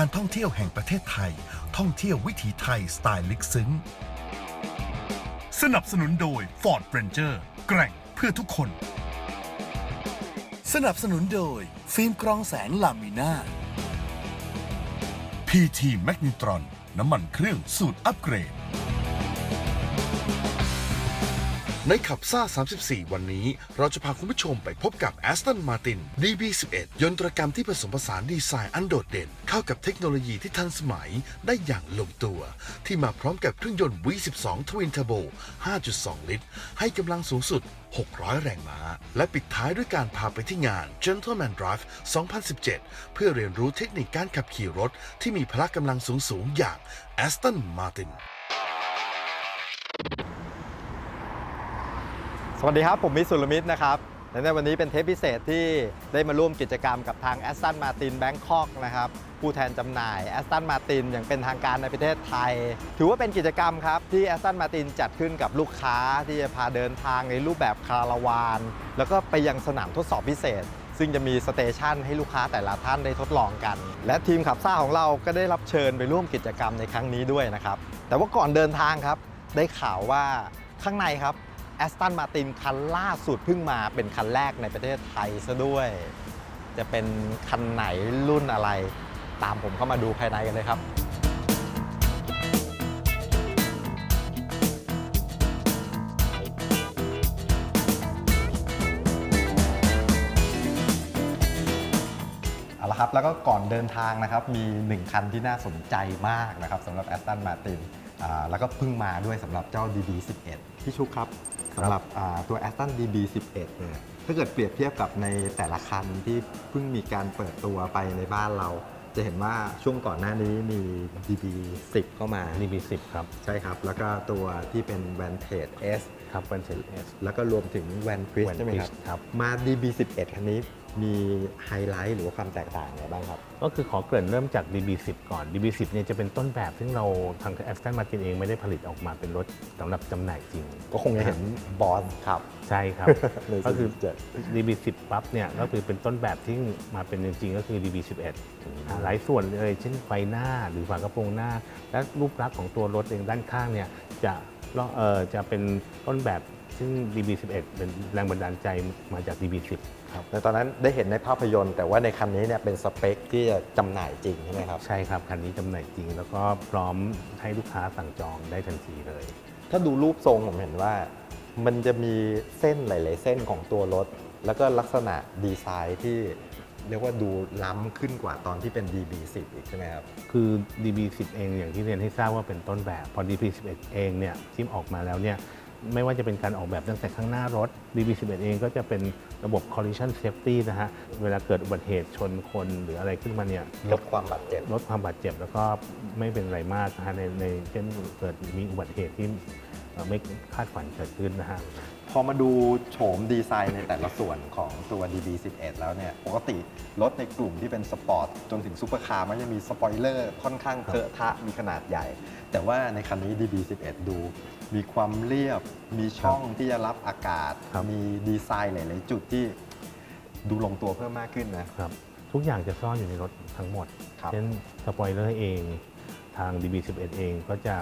การท่องเที่ยวแห่งประเทศไทย ท่องเที่ยววิถีไทยสไตล์ลึกซึ้ง สนับสนุนโดย Ford Ranger แกร่งเพื่อทุกคน สนับสนุนโดย ฟิล์มกรองแสงลามิน่า PT Magnetron น้ำมันเครื่องสูตรอัปเกรด ในขับซ่า 34 วันนี้ เราจะพาคุณผู้ชมไปพบกับ Aston Martin DB11 ยนตรกรรมที่ผสมผสานดีไซน์อันโดดเด่น เข้ากับเทคโนโลยีที่ทันสมัยได้อย่างลงตัว ที่มาพร้อมกับเครื่องยนต์ V12 Twin Turbo 5.2 ลิตร ให้กำลังสูงสุด 600 แรงม้า และปิดท้ายด้วยการพาไปที่งาน Gentleman Drive 2017 เพื่อเรียนรู้เทคนิคการขับขี่รถที่มีพละกำลังสูงๆอย่าง Aston Martin สวัสดีครับ ผมมิสุรมิตรนะครับและในวันนี้เป็นเทปพิเศษที่ได้มาร่วมกิจกรรมกับทาง a s t o n Martin Bangkok นะครับผู้แทนจำหน่าย a s t o n Martin อย่างเป็นทางการในประเทศไทย ถือว่าเป็นกิจกรรมครับ ที่ a s t o n Martin จัดขึ้นกับลูกค้าที่จะพาเดินทางในรูปแบบคาราวาน แล้วก็ไปยังสนามทดสอบพิเศษ ซึ่งจะมีสเตชันให้ลูกค้าแต่ละท่านได้ทดลองกัน และทีมขับซ่าของเราก็ได้รับเชิญไปร่วมกิจกรรมในครั้งนี้ด้วยนะครับแต่ว่าก่อนเดินทางครับได้ข่าวว่าข้างในครับ แอสตันมาตินคันล่าสุดเพิ่งมาเป็นคันแรกในประเทศไทยซะด้วย จะเป็นคันไหนรุ่นอะไร ตามผมเข้ามาดูภายในกันเลยครับเอาละครับแล้วก็ก่อนเดินทางนะครับมี 1 คันที่น่าสนใจมากนะครับสำหรับ Aston Martin อ่าแล้วก็เพิ่งมาด้วยสำหรับเจ้า DB11 พี่ชุกครับ สำหรับอ่าตัว Aston DB11 เนี่ยถ้าเกิดเปรียบเทียบกับในแต่ละคันที่เพิ่งมีการเปิดตัวไปในบ้านเรา จะเห็นว่าช่วงก่อนหน้านี้มี DB10 เข้ามา DB10 ครับ ใช่ครับ แล้วก็ตัวที่เป็น Vantage S ครับเป็นเทเอสแล้วก็รวมถึง Van c r i s Van ใช่ไหมครับ Christ ครับ มา DB11 คันนี้ มีไฮไลท์หรือว่าความแตกต่างอะไรบ้างครับ ก็คือขอเกริ่นเริ่มจาก DB10 ก่อน DB10 เนี่ยจะเป็นต้นแบบซึ่งเราทาง Aston Martin เองไม่ได้ผลิตออกมาเป็นรถสำหรับจำหน่ายจริง ก็คงจะเห็นบอสครับ ใช่ครับ ในก็คือ 47 DB10 ปั๊บเนี่ยก็คือเป็นต้นแบบที่มาเป็นจริงๆ ก็คือ DB11 อ่าหลายส่วนเลยเช่นไฟหน้าหรือฝากระโปรงหน้า และรูปลักษณ์ของตัวรถเองด้านข้างเนี่ยจะเอ่อจะเป็นต้นแบบซึ่ง DB11 เป็นแรงบันดาลใจมาจาก DB10 ครับในตอนนั้นได้เห็นในภาพยนตร์ แต่ว่าในคันนี้เนี่ยเป็นสเปคที่จะจำหน่ายจริงใช่ไหมครับ ใช่ครับ คันนี้จำหน่ายจริง แล้วก็พร้อมให้ลูกค้าสั่งจองได้ทันทีเลย ถ้าดูรูปทรงผมเห็นว่า มันจะมีเส้นหลาย ๆ เส้นของตัวรถ แล้วก็ลักษณะดีไซน์ที่เรียกว่าดูล้ำขึ้นกว่าตอนที่เป็น DB10 อีกใช่ไหมครับ คือ DB10 เองอย่างที่เรียนให้ทราบว่าเป็นต้นแบบ พอ DB11 เองเนี่ยที่ออกมาแล้วเนี่ย ไม่ว่าจะเป็นการออกแบบตั้งแต่ข้างหน้ารถ DB11 เองก็จะเป็นระบบ collision safety นะฮะ เวลาเกิดอุบัติเหตุชนคนหรืออะไรขึ้นมาเนี่ยลดความบาดเจ็บ ลดความบาดเจ็บแล้วก็ไม่เป็นไรมากนะฮะในในเช่นเกิดมีอุบัติเหตุที่เอ่อไม่คาดฝันเกิดขึ้นนะฮะพอมาดูโฉมดีไซน์ในแต่ละส่วนของตัว DB11 แล้วเนี่ย ปกติรถในกลุ่มที่เป็นสปอร์ต จนถึงซูเปอร์คาร์มันจะมีสปอยเลอร์ค่อนข้างเคอะทะมีขนาดใหญ่ แต่ว่าในคันนี้ DB11 ดู มีความเรียบ มีช่องที่จะรับอากาศ ครับ มีดีไซน์หลาย ๆ จุดที่ดูลงตัวเพิ่มมากขึ้นนะ ครับทุกอย่างจะซ่อนอยู่ในรถทั้งหมด ครับ เช่นสปอยเลอร์เองทาง DB11 เองก็จะ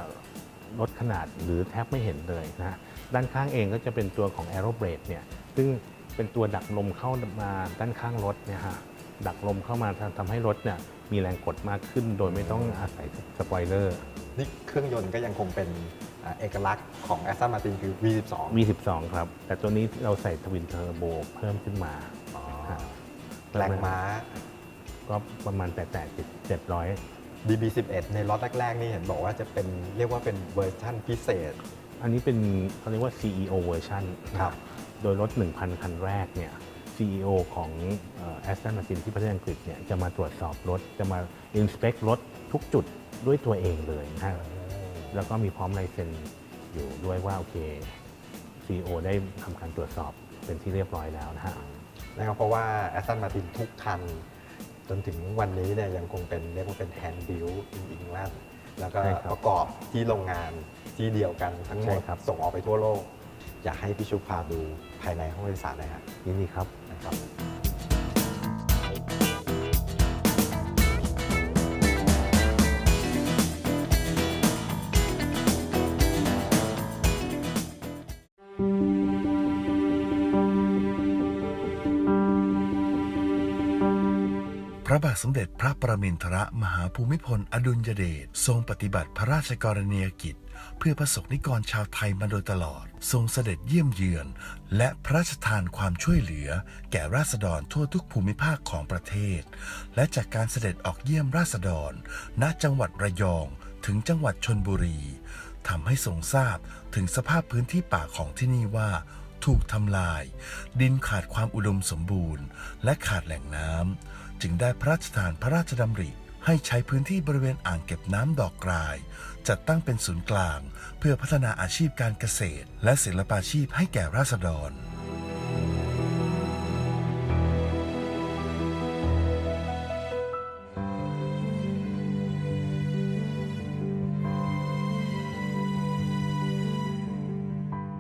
ลดขนาดหรือแทบไม่เห็นเลยนะฮะด้านข้างเองก็จะเป็นตัวของ Aero Brake เนี่ยซึ่งเป็นตัวดักลมเข้ามาด้านข้างรถเนี่ยฮะดักลมเข้ามาทำทำให้รถเนี่ยมีแรงกดมากขึ้น โดยไม่ต้องอาศัยสปอยเลอร์ นี่เครื่องยนต์ก็ยังคงเป็นอ่า เอกลักษณ์ของ Aston Martin คือ V12 V12 ครับ แต่ตัวนี้เราใส่ทวินเทอร์โบเพิ่มขึ้นมาอ๋อครับแรงม้า ก็ประมาณแต่แต่เจ็ดร้อย DB11 ในล็อตแรก ๆ นี่เห็นบอกว่าจะเป็นเรียกว่าเป็นเวอร์ชั่นพิเศษ อันนี้เป็นเขาเรียกว่า CEO version ครับโดยรถ 1,000 คันแรกเนี่ย CEO ของแอสตันมาตินที่ประเทศอังกฤษเนี่ยจะมาตรวจสอบรถ จะมา inspect รถทุกจุดด้วยตัวเองเลยนะฮะ แล้วก็มีพร้อมลายเซ็นอยู่ด้วยว่าโอเค CEO ได้ทำการตรวจสอบเป็นที่เรียบร้อยแล้วนะฮะนะครับเพราะว่าแอสตันมาตินทุกคัน จนถึงวันนี้เนี่ยยังคงเป็นเรียกว่าเป็นแฮนด์บิลอินอิงแลนด์แล้วก็ใช่ครับประกอบที่โรงงานที่เดียวกันทั้งหมใช่ดครับ ส่งออกไปทั่วโลก อยากให้พี่ชุบพาดูภายในห้องโดยสารหน่อยครับยินดีครับ นะครับาทสมเด็จพระประมินทรมหาภูมิพล อดุลยเดชทรงปฏิบัติพระราชกรณียกิจ เพื่อประสบนิกรชาวไทยมาโดยตลอด ทรงเสด็จเยี่ยมเยือน และพระราชทานความช่วยเหลือ แก่ราษฎรทั่วทุกภูมิภาคของประเทศ และจากการเสด็จออกเยี่ยมราษฎร ณจังหวัดระยอง ถึงจังหวัดชนบุรีทำให้ทรงทราบถึงสภาพพื้นที่ป่าของที่นี่ว่าถูกทำลาย ดินขาดความอุดมสมบูรณ์ และขาดแหล่งน้ำ จึงได้พระราชทานพระราชดำริ ให้ใช้พื้นที่บริเวณอ่างเก็บน้ำดอกกลาย จัดตั้งเป็นศูนย์กลาง เพื่อพัฒนาอาชีพการเกษตร และศิลปาชีพให้แก่ราษฎร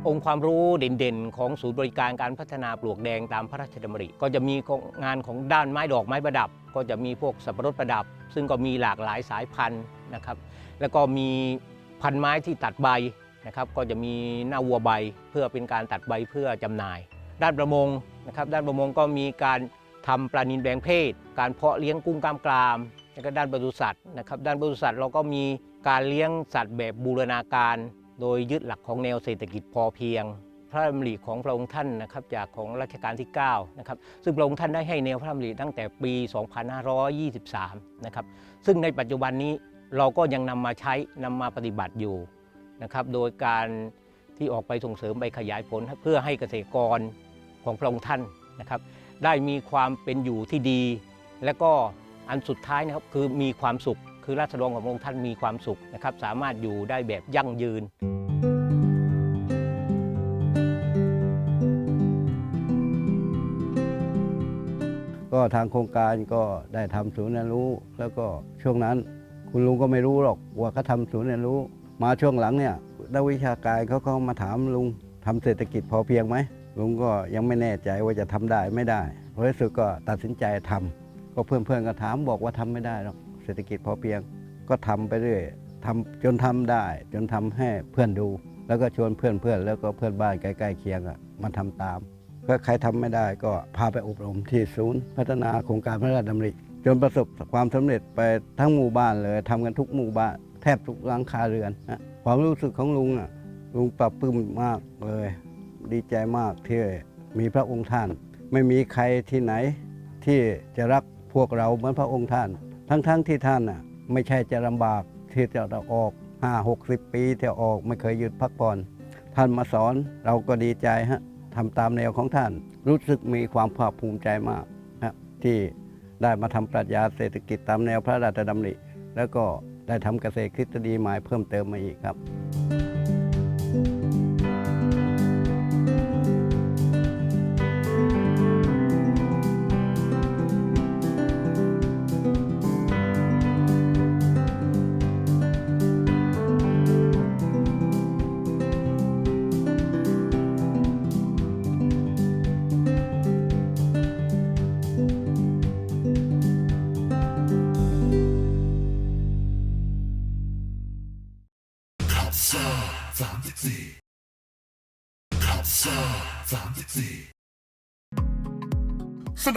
องค์ความรู้เด่นๆ ของศูนย์บริการการพัฒนาปลวกแดงตามพระราชดำริ ก็จะมีงานของด้านไม้ดอกไม้ประดับ ก็จะมีพวกสับปะรดประดับ ซึ่งก็มีหลากหลายสายพันธุ์นะครับ แล้วก็มีพันไม้ที่ตัดใบนะครับ ก็จะมีหน้าวัวใบเพื่อเป็นการตัดใบเพื่อจำหน่าย ด้านประมงนะครับ ด้านประมงก็มีการทำปลานินแบงเพศ การเพาะเลี้ยงกุ้งกล้ามกรามแล้วก็ด้านปศุสัตว์นะครับ ด้านปศุสัตว์เราก็มีการเลี้ยงสัตว์แบบบูรณาการ โดยยึดหลักของแนวเศรษฐกิจพอเพียง พระดำริของพระองค์ท่านนะครับจากของรัชกาลที่9นะครับซึ่งพระองค์ท่านได้ให้แนวพระดำริตั้งแต่ปี 2523 นะครับซึ่งในปัจจุบันนี้เราก็ยังนำมาใช้นำมาปฏิบัติอยู่นะครับโดยการที่ออกไปส่งเสริมไปขยายผลเพื่อให้เกษตรกรของพระองค์ท่านนะครับได้มีความเป็นอยู่ที่ดี และก็อันสุดท้ายนะครับคือมีความสุข คือราษฎรของพระองค์ท่านมีความสุขนะครับ สามารถอยู่ได้แบบยั่งยืนก็ทางโครงการก็ได้ทำศูนย์เรียนรู้ แล้วก็ช่วงนั้น คุณลุงก็ไม่รู้หรอกว่าเขาทำศูนย์เรียนรู้ มาช่วงหลังเนี่ยนักวิชาการเขาก็มาถามลุงทำเศรษฐกิจพอเพียงไหมลุงก็ยังไม่แน่ใจว่าจะทำได้ไม่ได้เพราะที่สุดก็ตัดสินใจทำก็เพื่อนๆก็ถามบอกว่าทำไม่ได้หรอก เศรษฐกิจพอเพียง ก็ทำไปเรื่อยทำจนทำได้ จนทำให้เพื่อนดู แล้วก็ชวนเพื่อนๆแล้วก็เพื่อนบ้านใกล้ๆเคียงอะมาทำตามก็ใครทำไม่ได้ก็พาไปอบรมที่ศูนย์ พัฒนาโครงการพระราชดำริ จนประสบความสำเร็จไปทั้งหมู่บ้านเลยทำกันทุกหมู่บ้านแทบทุกหลังคาเรือนนะความรู้สึกของลุงอะลุงปรับปลื้มมากเลย ดีใจมากที่มีพระองค์ท่าน ไม่มีใครที่ไหนที่จะรักพวกเราเหมือนพระองค์ท่าน ทั้งๆทที่ท่านอะไม่ใช่จะลำบากที่จะออกห้าหกสิบปีที่ออกไม่เคยหยุดพักผ่อนท่านมาสอนเราก็ดีใจฮะทำตามแนวของท่าน รู้สึกมีความภาคภูมิใจมากฮะที่ได้มาทำปรัชญาเศรษฐกิจตามแนวพระราชดำริ แล้วก็ได้ทำเกษตรทฤษฎีใหม่เพิ่มเติมมาอีกครับ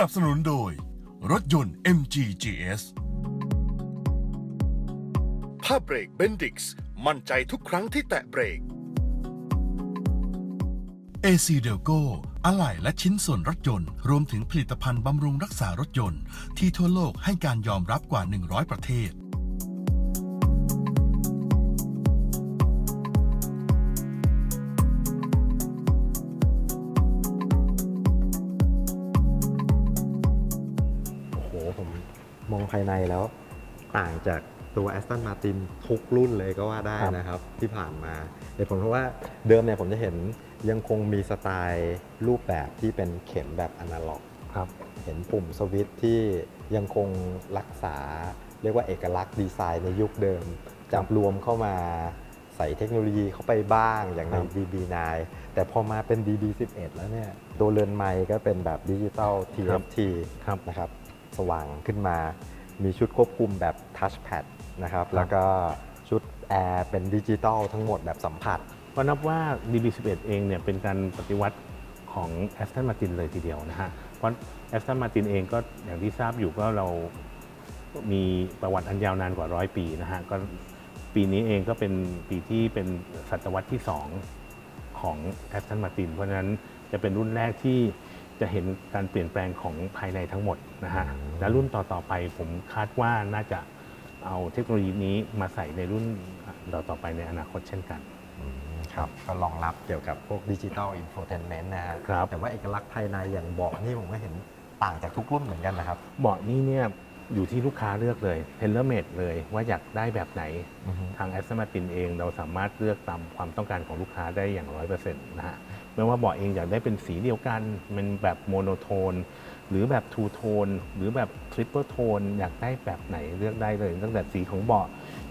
นับสนุนโดย รถยนต์ MG GS ผ้าเบรกเบนดิกส์มั่นใจทุกครั้งที่แตะเบรก AC d e l g o อะไหล่และชิ้นส่วนรถยนต์ รวมถึงผลิตภัณฑ์บำรุงรักษารถยนต์ ที่ทั่วโลกให้การยอมรับกว่า 100 ประเทศ ภายในแล้ว ต่างจากตัว Aston Martin ทุกรุ่นเลยก็ว่าได้ครับนะครับ ที่ผ่านมาเหตุผลเพราะว่าเดิมเนี่ยผมจะเห็นยังคงมีสไตล์รูปแบบที่เป็นเข็มแบบอนาล็อกครับเห็นปุ่มสวิตช์ที่ยังคงรักษา เรียกว่าเอกลักษณ์ดีไซน์ในยุคเดิม จับรวมเข้ามาใส่เทคโนโลยีเข้าไปบ้างอย่างในครับ DB9 แต่พอมาเป็น DB11 แล้วเนี่ยตัวเรือนไม้ก็เป็นแบบดิจิตอล TFT ครับนะครับสว่างขึ้นมา มีชุดควบคุมแบบ Touchpad นะครับ แล้วก็ชุดแอร์เป็นดิจิตอลทั้งหมดแบบสัมผัส ก็นับว่า DB11 เองเนี่ยเป็นการปฏิวัติของ Aston Martin เลยทีเดียวนะฮะ เพราะ Aston Martin เองก็อย่างที่ทราบอยู่ก็เรามีประวัติอันยาวนานกว่าร้อยปีนะฮะ ก็ปีนี้เองก็เป็นปีที่เป็นศตวรรษที่ 2 ของ Aston Martin เพราะฉะนั้นจะเป็นรุ่นแรกที่ จะเห็นการเปลี่ยนแปลงของภายในทั้งหมดนะฮะและรุ่นต่อๆไปผมคาดว่าน่าจะเอาเทคโนโลยีนี้มาใส่ในรุ่นต่อๆไปในอนาคตเช่นกันครับก็รองรับเกี่ยวกับพวกดิจิตอลอินโฟเทนเมนต์นะฮะครับแต่ว่าเอกลักษณ์ภายในอย่างเบาะนี่ผมก็เห็นต่างจากทุกรุ่นเหมือนกันนะครับเบาะนี้เนี่ยอยู่ที่ลูกค้าเลือกเลยเทเลเมดเลยว่าอยากได้แบบไหน ทางแอสมาตินเองเราสามารถเลือกตามความต้องการของลูกค้าได้อย่างร้อยเปอร์เซ็นต์นะฮะ ไม่ว่าเบาะเองอยากได้เป็นสีเดียวกัน มันแบบโมโนโทน หรือแบบทูโทน หรือแบบทริปเปิลโทน อยากได้แบบไหนเลือกได้เลย ตั้งแต่สีของเบาะ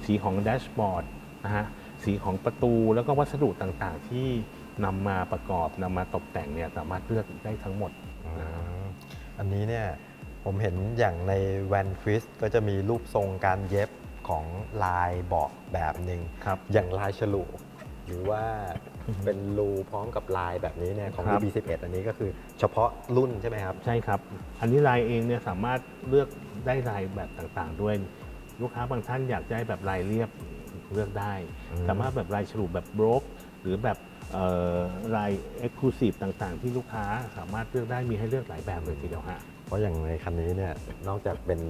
สีของแดชบอร์ดนะฮะสีของประตูแล้วก็วัสดุต่างๆ ที่นำมาประกอบนำมาตกแต่งเนี่ยสามารถเลือกได้ทั้งหมดอืมอันนี้เนี่ยผมเห็นอย่างในแวนควิสก็จะมีรูปทรงการเย็บของลายเบาะแบบหนึ่งครับอย่างลายฉลุ หรือว่าเป็นรูพร้อมกับลายแบบนี้เนี่ยของ ครับ DB11 อันนี้ก็คือเฉพาะรุ่นใช่ไหมครับ ใช่ครับ อันนี้ลายเองเนี่ยสามารถเลือกได้ลายแบบต่างๆ ด้วย ลูกค้าบางท่านอยากได้แบบลายเรียบเลือกได้ อืม สามารถแบบลายฉลุแบบโบรกหรือแบบเอ่อลายเอ็กซ์คลูซีฟต่างๆ ที่ลูกค้าสามารถเลือกได้มีให้เลือกหลายแบบเลยทีเดียวฮะ เพราะอย่างในคันนี้เนี่ยนอกจากเป็น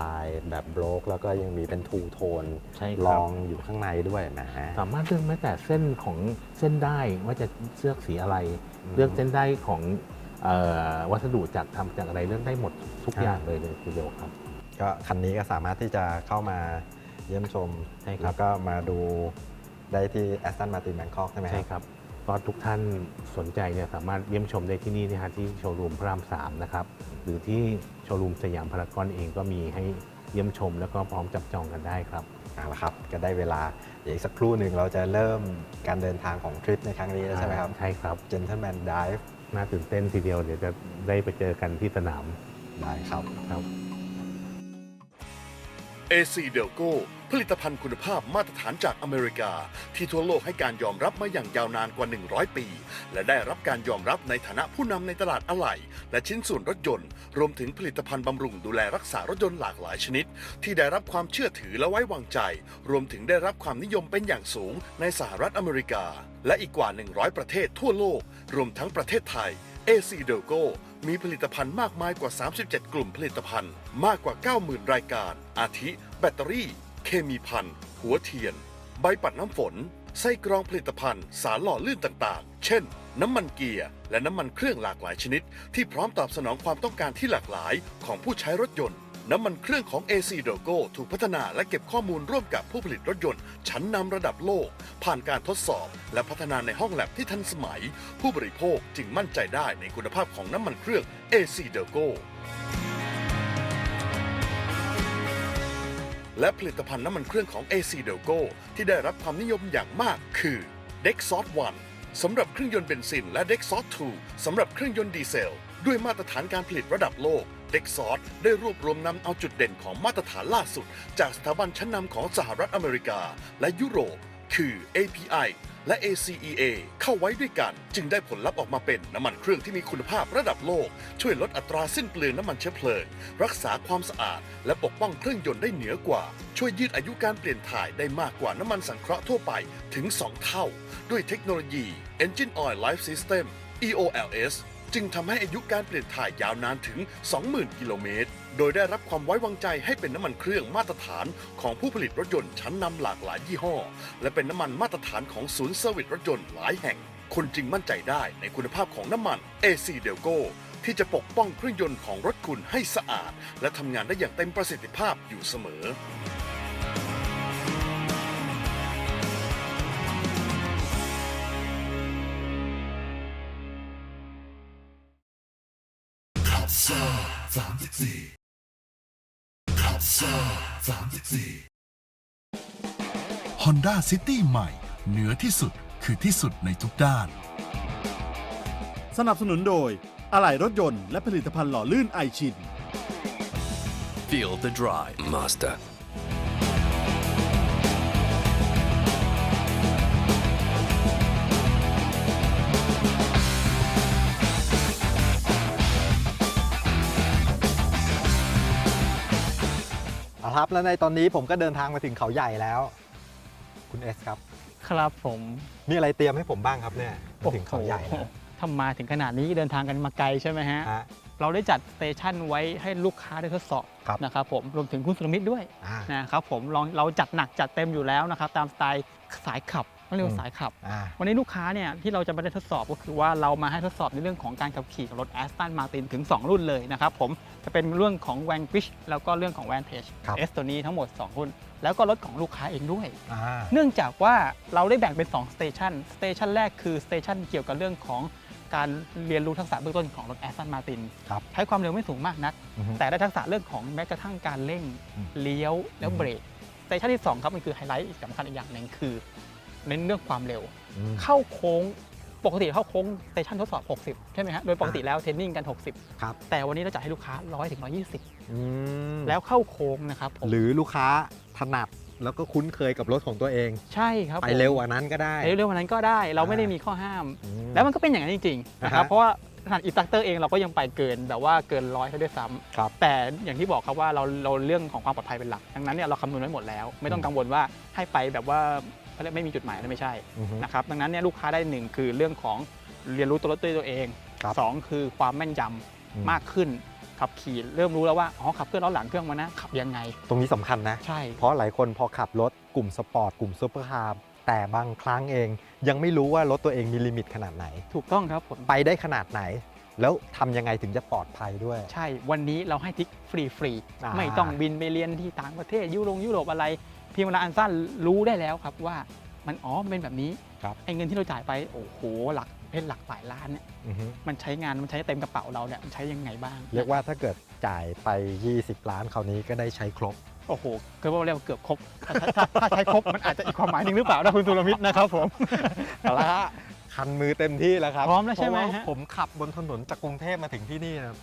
ลายแบบโบรกแล้วก็ยังมีเป็นทูโทนใช่ครับลองอยู่ข้างในด้วยนะฮะ สามารถเลือกแม้แต่เส้นของเส้นได้ว่าจะเลือกสีอะไร อืมเลือกเส้นได้ของเอ่อวัสดุจากทำจากอะไรเลือกได้หมดทุกอ่าอย่างเลยเลยทีเดียวครับ ก็คันนี้ก็สามารถที่จะเข้ามาเยี่ยมชมใช่ครับ แล้วก็มาดูได้ที่ Aston Martin Bangkok ใช่ไหมใช่ครับ ก็ทุกท่านสนใจเนี่ยสามารถเยี่ยมชมได้ที่นี่นะฮะที่โชว์รูมพระรามสามนะครับหรือที่โชว์รูมสยามพารากอนเองก็มีให้เยี่ยมชม แล้วก็พร้อมจับจองกันได้ครับเอาละครับก็ได้เวลาเดี๋ยวอีกสักครู่หนึ่งเราจะเริ่มการเดินทางของทริปในครั้งนี้แล้วใช่ไหมครับ ใช่ครับ Gentleman Dive น่าตื่นเต้นทีเดียวเดี๋ยวจะได้ไปเจอกันที่สนามได้ครับ ครับ AC d e l g o ผลิตภัณฑ์คุณภาพมาตรฐานจากอเมริกา ที่ทั่วโลกให้การยอมรับมาอย่างยาวนานกว่า 100 ปี และได้รับการยอมรับในฐานะผู้นำในตลาดอะไหล่และชิ้นส่วนรถยนต์ รวมถึงผลิตภัณฑ์บำรุงดูแลรักษารถยนต์หลากหลายชนิด ที่ได้รับความเชื่อถือและไว้วางใจ รวมถึงได้รับความนิยมเป็นอย่างสูงในสหรัฐอเมริกา และอีกกว่า 100 ประเทศทั่วโลก รวมทั้งประเทศไทย AC d e l g o มีผลิตภัณฑ์มากมายกว่า 37 กลุ่มผลิตภัณฑ์ มากกว่า 90,000 รายการ อาทิ แบตเตอรี่ เคมีพันหัวเทียน ใบปัดน้ำฝน ไส้กรองผลิตภัณฑ์ สารหล่อลื่นต่างๆ เช่น น้ำมันเกียร์ และน้ำมันเครื่องหลากหลายชนิด ที่พร้อมตอบสนองความต้องการที่หลากหลายของผู้ใช้รถยนต์ น้ำมันเครื่องของ AC d o g o ถูกพัฒนาและเก็บข้อมูลร่วมกับผู้ผลิตรถยนต์ ชั้นนำระดับโลก ผ่านการทดสอบ และพัฒนาในห้องแลบที่ทันสมัย ผู้บริโภคจึงมั่นใจได้ในคุณภาพของน้ำมันเครื่อง AC d o g o และผลิตภัณฑ์น้ำมันเครื่องของ AC d e l g o ที่ได้รับความนิยมอย่างมากคือ Dexos 1สำหรับเครื่องยนต์เบนซินและ Dexos 2สำหรับเครื่องยนต์ดีเซล ด้วยมาตรฐานการผลิตระดับโลก Dexos ได้รวบรวมนำเอาจุดเด่นของมาตรฐานล่าสุด จากสถาบันชั้นนำของสหรัฐอเมริกา และยุโรป คือ API และ ACEA เข้าไว้ด้วยกัน จึงได้ผลลัพธ์ออกมาเป็นน้ำมันเครื่องที่มีคุณภาพระดับโลก ช่วยลดอัตราสิ้นเปลืองน้ำมันเชื้อเพลิง รักษาความสะอาด และปกป้องเครื่องยนต์ได้เหนือกว่า ช่วยยืดอายุการเปลี่ยนถ่ายได้มากกว่าน้ำมันสังเคราะห์ทั่วไปถึง 2 เท่า ด้วยเทคโนโลยี Engine Oil Life System EOLS จึงทำให้อายุการเปลี่ยนถ่ายยาวนานถึง 20,000 กิโลเมตร โดยได้รับความไว้วางใจให้เป็นน้ำมันเครื่องมาตรฐานของผู้ผลิตรถยนต์ชั้นนำหลากหลายยี่ห้อ และเป็นน้ำมันมาตรฐานของศูนย์เซอร์วิสรถยนต์หลายแห่ง คุณจึงมั่นใจได้ในคุณภาพของน้ำมัน AC d e l g o ที่จะปกป้องเครื่องยนต์ของรถคุณให้สะอาด และทำงานได้อย่างเต็มประสิทธิภาพอยู่เสมอ Honda City ใหม่ เหนือที่สุดคือที่สุดในทุกด้าน สนับสนุนโดย อะไหล่รถยนต์และผลิตภัณฑ์หล่อลื่นไอชิน Feel the drive. Master. ครับ แล้วในตอนนี้ผมก็เดินทางมาถึงเขาใหญ่แล้ว คุณเอสครับ ครับผมมีอะไรเตรียมให้ผมบ้างครับเนี่ยมาถึงเขาใหญ่โอ้แล้วโทำมาถึงขนาดนี้เดินทางกันมาไกลใช่ไหมฮะ ฮะ เราได้จัดสเตชันไว้ให้ลูกค้าได้ทดสอบครับ นะครับผมรวมถึงคุณสุรมิตรด้วยอ่านะครับผมลองเราจัดหนักจัดเต็มอยู่แล้วนะครับ ตามสไตล์สายขับ ต้องเรียกอืว่ามสายขับ อ่า วันนี้ลูกค้าเนี่ยที่เราจะมาได้ทดสอบก็คือว่าเรามาให้ทดสอบในเรื่องของการขับขี่ของรถ Aston Martin ถึง 2 รุ่นเลยนะครับผมจะเป็นเรื่องของ Vanquish แล้วก็เรื่องของ Vantage ครับ S ตัวนี้ทั้งหมด 2 รุ่น แล้วก็รถของลูกค้าเองด้วย อ่า เนื่องจากว่าเราได้แบ่งเป็น2สเตชันสเตชันแรกคือสเตชันเกี่ยวกับเรื่องของการเรียนรู้ทักษะเบื้องต้นของรถ Aston Martin ครับใช้ความเร็วไม่สูงมากนัก อือฮึ แต่ได้ทักษะเรื่องของแม้กระทั่งการเร่ง อืมเลี้ยวแล้วอืมเบรกสเตชันที่ 2 ครับ มันคือไฮไลท์สำคัญอีกอย่างหนึ่งคือ เน้นเรื่องความเร็วอืมเข้าโค้งปกติเข้าโค้งสเตชันทดสอบ 60 ใช่ไหมฮะโดยปกติแล้วเทรนนิ่งกัน 60 ครับ แต่วันนี้เราจะให้ลูกค้า 100ถึง120อืมแล้วเข้าโค้งนะครับผมหรือลูกค้าถนัดแล้วก็คุ้นเคยกับรถของตัวเอง ใช่ครับไปผมเร็วกว่านั้นก็ได้ไปเร็วกว่านั้นก็ได้ เราไม่ได้อ่ามีมีข้อห้ามอืมแล้วมันก็เป็นอย่างนั้นจริงๆนะครับอ่าฮะเพราะว่าขนาดอินสตัคเตอร์เองเราก็ยังไปเกินแบบว่าเกินร้อยเขาด้วยซ้ำครับแต่อย่างที่บอกครับว่าเราเราเรื่องของความปลอดภัยเป็นหลัก ดังนั้นเนี่ยเราคำนวณไว้หมดแล้ว ไม่ต้องกังวลว่าให้ไปแบบว่า ไม่มีจุดหมายนั่นไม่ใช่อือฮึนะครับดังนั้นเนี่ยลูกค้าได้หนึ่งคือเรื่องของเรียนรู้ตัวรถด้วยตัวเองครับสองคือความแม่นยำอืมมากขึ้นขับขี่เริ่มรู้แล้วว่าอ๋อขับเคลื่อนล้อหลังเครื่องมานะขับยังไง ตรงนี้สำคัญนะใช่เพราะหลายคนพอขับรถกลุ่มสปอร์ตกลุ่มซูเปอร์คาร์แต่บางครั้งเองยังไม่รู้ว่ารถตัวเองมีลิมิตขนาดไหน ถูกต้องครับผมไปได้ขนาดไหน แล้วทำยังไงถึงจะปลอดภัยด้วย ใช่วันนี้เราให้ทิกฟรีฟรีๆอ่าไม่ต้องบินไปเรียนที่ต่างประเทศยุโรปยุโรปอะไร เพียงเวลาอันสั้นรู้ได้แล้วครับว่ามันอ๋อมันเป็นแบบนี้ครับไอ้เงินที่เราจ่ายไปโอ้โหหลักเป็นหลักหลายล้านเนี่ยอือฮึมันใช้งานมันใช้เต็มกระเป๋าเราเนี่ยมันใช้ยังไงบ้างเรียกว่าถ้าเกิดจ่ายไป 20 ล้านคราวนี้ก็ได้ใช้ครบ โอ้โหเกิดว่าเรียกว่าเกือบครบถ้าถ้าถ้าใช้ครบมันอาจจะอีกความหมายหนึ่งหรือเปล่านะคุณสุรมิตรนะครับผม เอาละฮะคันมือเต็มที่แล้วครับพร้อมแล้วใช่ไหมเพราะว่าฮะผมขับบนถนนจากกรุงเทพมาถึงที่นี่นะ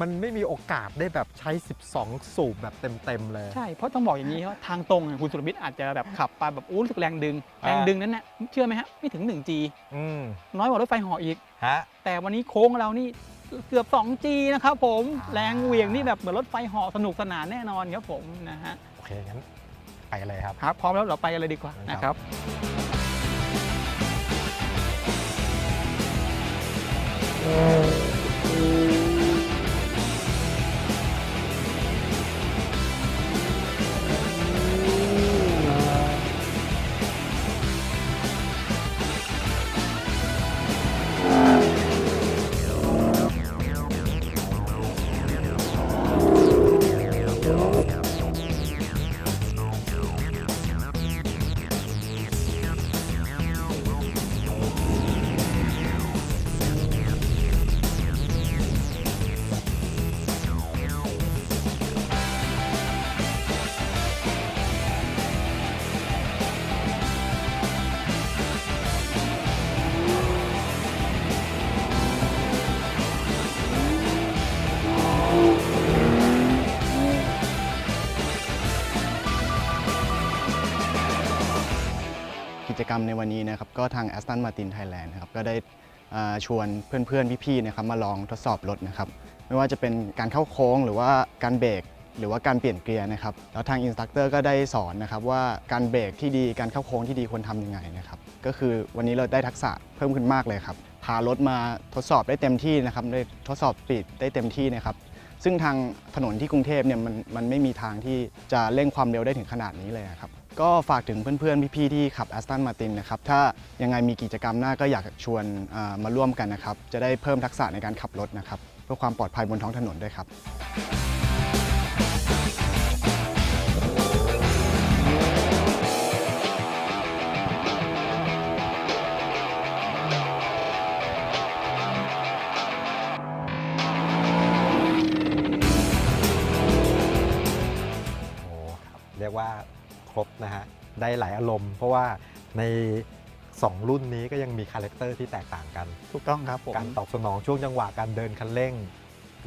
มันไม่มีโอกาสได้แบบใช้ 12 สูบแบบเต็มๆเลย ใช่ เพราะต้องบอกอย่างนี้ว่าทางตรงเนี่ยคุณสุรมิตรอาจจะแบบขับไปแบบอู้รู้สึกแรงดึงอ่าแรงดึงนั้นเนี่ยเชื่อไหมฮะ ไม่ถึง 1G อืมน้อยกว่ารถไฟเหาะอีก ฮะ แต่วันนี้โค้งเรานี่เกือบ 2G นะครับผมอ่าแรงเหวี่ยงนี่แบบเหมือนรถไฟเหาะสนุกสนานแน่นอนครับผมนะฮะ โอเคงั้นไปกันเลยครับ ครับ พร้อมแล้วเราไปกันเลยดีกว่าครับนะครับกิ จกรรมในวันนี้นะครับก็ทาง Aston Martin Thailand นะครับก็ได้ชวนเพื่อนๆ พี่ๆนะครับมาลองทดสอบรถนะครับไม่ว่าจะเป็นการเข้าโค้งหรือว่าการเบรกหรือว่าการเปลี่ยนเกียร์นะครับแล้วทางอินสตัคเตอร์ก็ได้สอนนะครับว่าการเบรกที่ดีการเข้าโค้งที่ดีควรทำยังไงนะครับก็คือวันนี้เราได้ทักษะเพิ่มขึ้นมากเลยครับพารถมาทดสอบได้เต็มที่นะครับได้ทดสอบสปีดได้เต็มที่นะครับซึ่งทางถนนที่กรุงเทพเนี่ยมันมันไม่มีทางที่จะเร่งความเร็วได้ถึงขนาดนี้เลยครับ ก็ฝากถึงเพื่อนๆ พี่ๆ ที่ขับ Aston Martin นะครับ ถ้ายังไงมีกิจกรรมหน้าก็อยากชวนมาร่วมกันนะครับ จะได้เพิ่มทักษะในการขับรถนะครับ เพื่อความปลอดภัยบนท้องถนนด้วยครับ รบนะฮะได้หลายอารมณ์ เพราะว่าใน 2 รุ่นนี้ก็ยังมีคาแรคเตอร์ที่แตกต่างกัน ถูกต้องครับผม การตอบสนองช่วงจังหวะการเดินคันเร่ง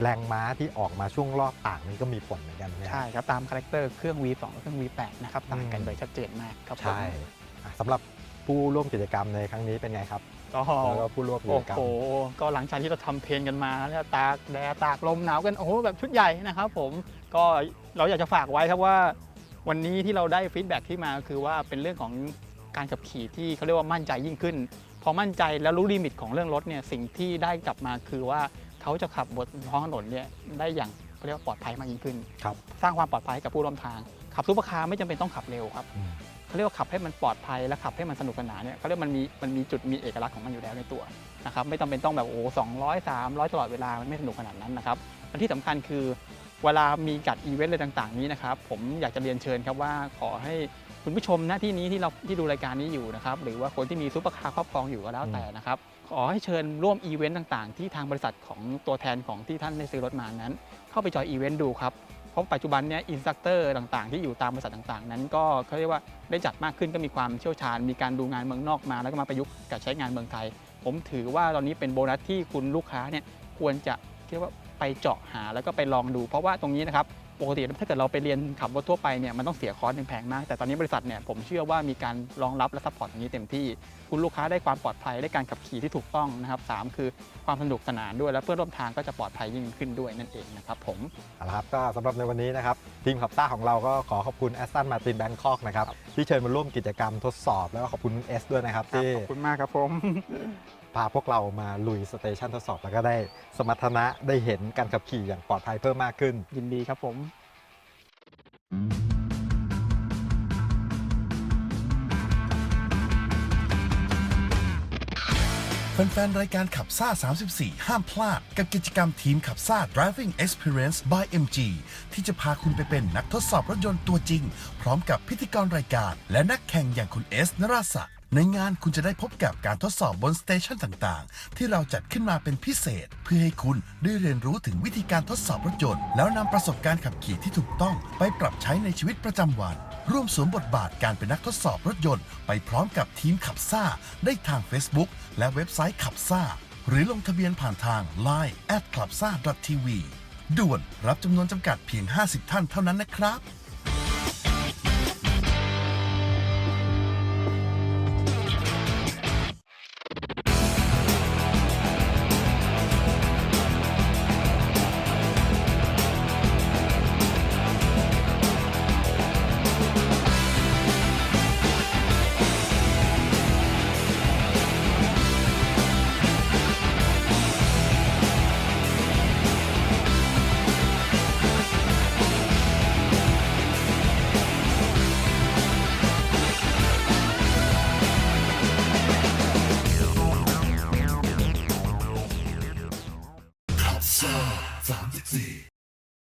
แรงม้าที่ออกมาช่วงรอบต่างนี่ก็มีผลเหมือนกันนะใช่ครับ ตามคาแรคเตอร์เครื่อง V2 กับเครื่อง V8 นะครับต่างกันโดยชัดเจนมากครับผมใช่อะสำหรับผู้ร่วมกิจกรรมในครั้งนี้เป็นไงครับก็แล้วก็ผู้ร่วมกิโอ้จกรรมโหก็หลังจากที่เราทำเพลงกันมาแล้วตากแดดตากลมหนาวกันโอ้โหแบบชุดใหญ่นะครับผมก็เราอยากจะฝากไว้ครับว่า วันนี้ที่เราได้ฟีดแบ็กที่มาคือว่าเป็นเรื่องของการขับขี่ที่เขาเรียกว่ามั่นใจยิ่งขึ้น พอมั่นใจแล้วรู้ลิมิตของเรื่องรถเนี่ยสิ่งที่ได้กลับมาคือว่าเขาจะขับบนท้องถนนเนี่ยได้อย่างเขาเรียกว่าปลอดภัยมากยิ่งขึ้น ครับ สร้างความปลอดภัยให้กับผู้ร่วมทาง ขับซุปเปอร์คาร์ไม่จำเป็นต้องขับเร็วครับอืม เขาเรียกว่าขับให้มันปลอดภัยและขับให้มันสนุกสนานเนี่ยเขาเรียกมันมีมันมีจุดมีเอกลักษณ์ของมันอยู่แล้วในตัวนะครับไม่จำเป็นต้องแบบโอ้สองร้อยสามร้อยตลอดเวลามันไม่สนุกขนาดนั้นนะครับและที่สำคัญคือ เวลามีจัดอีเวนต์อะไรต่างๆ นี้นะครับ ผมอยากจะเรียนเชิญครับว่าขอให้คุณผู้ชมหน้าที่นี้ที่เราที่ดูรายการนี้อยู่นะครับ หรือว่าคนที่มีซุปเปอร์คาร์ครอบครองอยู่ก็แล้วแต่นะครับ ขอให้เชิญร่วมอีเวนต์ต่างๆ ที่ทางบริษัทของตัวแทนของที่ท่านได้ซื้อรถมานั้น เข้าไปจอยอีเวนต์ดูครับเพราะปัจจุบันเนี้ยอินสตัคเตอร์ต่างๆ ที่อยู่ตามบริษัทต่างๆ นั้น ก็เขาเรียกว่าได้จัดมากขึ้นก็มีความเชี่ยวชาญ มีการดูงานเมืองนอกมา แล้วก็มาประยุกต์กับใช้งานเมืองไทย ผมถือว่าตอนนี้เป็นโบนัสที่คุณลูกค้าเนี่ยควรจะเรียกว่า ไปเจาะหาแล้วก็ไปลองดู เพราะว่าตรงนี้นะครับปกติถ้าเกิดเราไปเรียนขับรถทั่วไปเนี่ยมันต้องเสียคอร์สหนึ่งแพงมาก แต่ตอนนี้บริษัทเนี่ยผมเชื่อว่ามีการรองรับและซัพพอร์ตตรงนี้เต็มที่ คุณลูกค้าได้ความปลอดภัยได้การขับขี่ที่ถูกต้องนะครับสามคือความสนุกสนานด้วย และเพื่อนร่วมทางก็จะปลอดภัยยิ่งขึ้นด้วยนั่นเองนะครับผมเอาละครับก็สำหรับในวันนี้นะครับทีมขับซ่าของเราก็ขอขอบคุณแอสตันมาตินแบงคอกนะครับที่เชิญมาร่วมกิจกรรมทดสอบแล้วก็ขอบคุณเอสด้วยนะครับที่ขอบคุณมากครับผม พาพวกเรามาลุยสเตชันทดสอบ แล้วก็ได้สมรรถนะได้เห็นการขับขี่อย่างปลอดภัยเพิ่มมากขึ้น ยินดีครับผม แฟนๆ รายการขับซ่า 34 ห้ามพลาด กับกิจกรรมทีมขับซ่า Driving Experience by MG ที่จะพาคุณไปเป็นนักทดสอบรถยนต์ตัวจริง พร้อมกับพิธีกรรายการ และนักแข่งอย่างคุณเอสนราศักดิ์ ในงานคุณจะได้พบกับการทดสอบบนสเตชันต่างๆ ที่เราจัดขึ้นมาเป็นพิเศษ เพื่อให้คุณได้เรียนรู้ถึงวิธีการทดสอบรถยนต์ แล้วนำประสบการณ์ขับขี่ที่ถูกต้องไปปรับใช้ในชีวิตประจำวัน ร่วมสวมบทบาทการเป็นนักทดสอบรถยนต์ ไปพร้อมกับทีมขับซ่า ได้ทาง Facebook และเว็บไซต์ขับซ่า หรือลงทะเบียนผ่านทาง Line at clubsa.tv ด่วนรับจำนวนจำกัดเพียง 50 ท่านเท่านั้นนะครับ